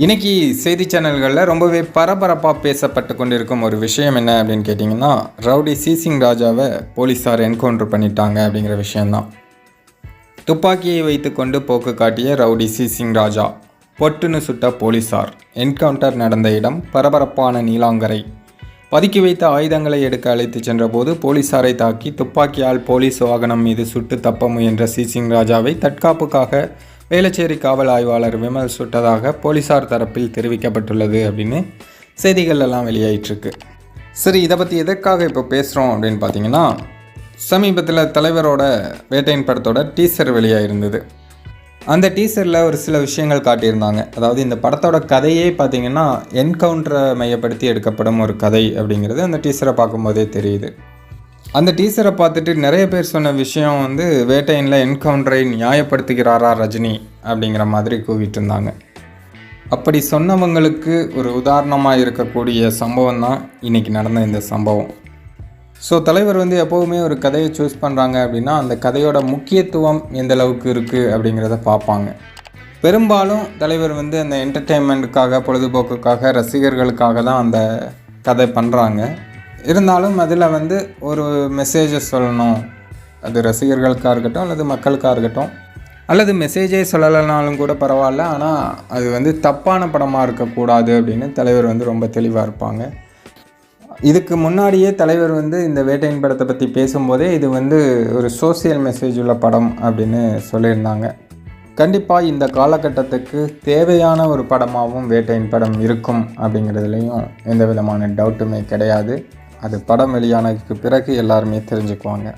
இன்றைக்கி செய்தி சேனல்களில் ரொம்பவே பரபரப்பாக பேசப்பட்டு கொண்டிருக்கும் ஒரு விஷயம் என்ன அப்படின்னு கேட்டிங்கன்னா ரவுடி சீசிங் ராஜாவை போலீஸார் என்கவுண்டர் பண்ணிட்டாங்க அப்படிங்கிற விஷயந்தான் துப்பாக்கியை வைத்துக்கொண்டு போக்கு காட்டிய ரவுடி சீசிங் ராஜா பொட்டுன்னு சுட்ட போலீஸார் என்கவுண்டர் நடந்த இடம் பரபரப்பான நீலாங்கரை. பதுக்கி வைத்த ஆயுதங்களை எடுக்க அழைத்துச் சென்றபோது போலீசாரை தாக்கி துப்பாக்கியால் போலீஸ் வாகனம் மீது சுட்டு தப்ப முயன்ற சீசிங் ராஜாவை தற்காப்புக்காக வேளச்சேரி காவல் ஆய்வாளர் விமல் சுட்டதாக போலீசார் தரப்பில் தெரிவிக்கப்பட்டுள்ளது அப்படின்னு செய்திகள் எல்லாம் சரி இதை பற்றி எதற்காக இப்போ பேசுகிறோம் அப்படின்னு பார்த்தீங்கன்னா சமீபத்தில் தலைவரோட வேட்டையின் படத்தோட டீசர் வெளியாயிருந்தது. அந்த டீசரில் ஒரு சில விஷயங்கள் காட்டியிருந்தாங்க. அதாவது இந்த படத்தோட கதையே பார்த்தீங்கன்னா என்கவுண்டரை மையப்படுத்தி எடுக்கப்படும் ஒரு கதை அப்படிங்கிறது அந்த டீசரை பார்க்கும்போதே தெரியுது. அந்த டீசரை பார்த்துட்டு நிறைய பேர் சொன்ன விஷயம் வந்து வேட்டையனில் என்கவுண்டரை நியாயப்படுத்துகிறாரா ரஜினி அப்படிங்கிற மாதிரி கூவிட்டு இருந்தாங்க. அப்படி சொன்னவங்களுக்கு ஒரு உதாரணமாக இருக்கக்கூடிய சம்பவம் தான் இன்றைக்கி நடந்த இந்த சம்பவம். ஸோ தலைவர் வந்து எப்போவுமே ஒரு கதையை சூஸ் பண்ணுறாங்க அப்படின்னா அந்த கதையோட முக்கியத்துவம் எந்த அளவுக்கு இருக்குது அப்படிங்கிறத பார்ப்பாங்க. பெரும்பாலும் தலைவர் வந்து அந்த என்டர்டெயின்மெண்ட்டுக்காக பொழுதுபோக்குக்காக ரசிகர்களுக்காக தான் அந்த கதை பண்ணுறாங்க இருந்தாலும் அதில் வந்து ஒரு மெசேஜை சொல்லணும். அது ரசிகர்களுக்காக இருக்கட்டும் அல்லது மக்களுக்காக இருக்கட்டும். அல்லது மெசேஜே சொல்லலைனாலும் கூட பரவாயில்ல. ஆனால் அது வந்து தப்பான படமாக இருக்கக்கூடாது அப்படின்னு தலைவர் வந்து ரொம்ப தெளிவாக இருப்பாங்க. இதுக்கு முன்னாடியே தலைவர் வந்து இந்த வேட்டையின் படத்தை பற்றி பேசும்போதே இது வந்து ஒரு சோசியல் மெசேஜ் உள்ள படம் அப்படின்னு சொல்லியிருந்தாங்க. கண்டிப்பாக இந்த காலகட்டத்துக்கு தேவையான ஒரு படமாகவும் வேட்டையின் படம் இருக்கும் அப்படிங்கிறதுலையும் எந்த விதமான டவுட்டுமே கிடையாது. அது படம் வெளியானதுக்கு பிறகு எல்லாருமே தெரிஞ்சுக்குவாங்க.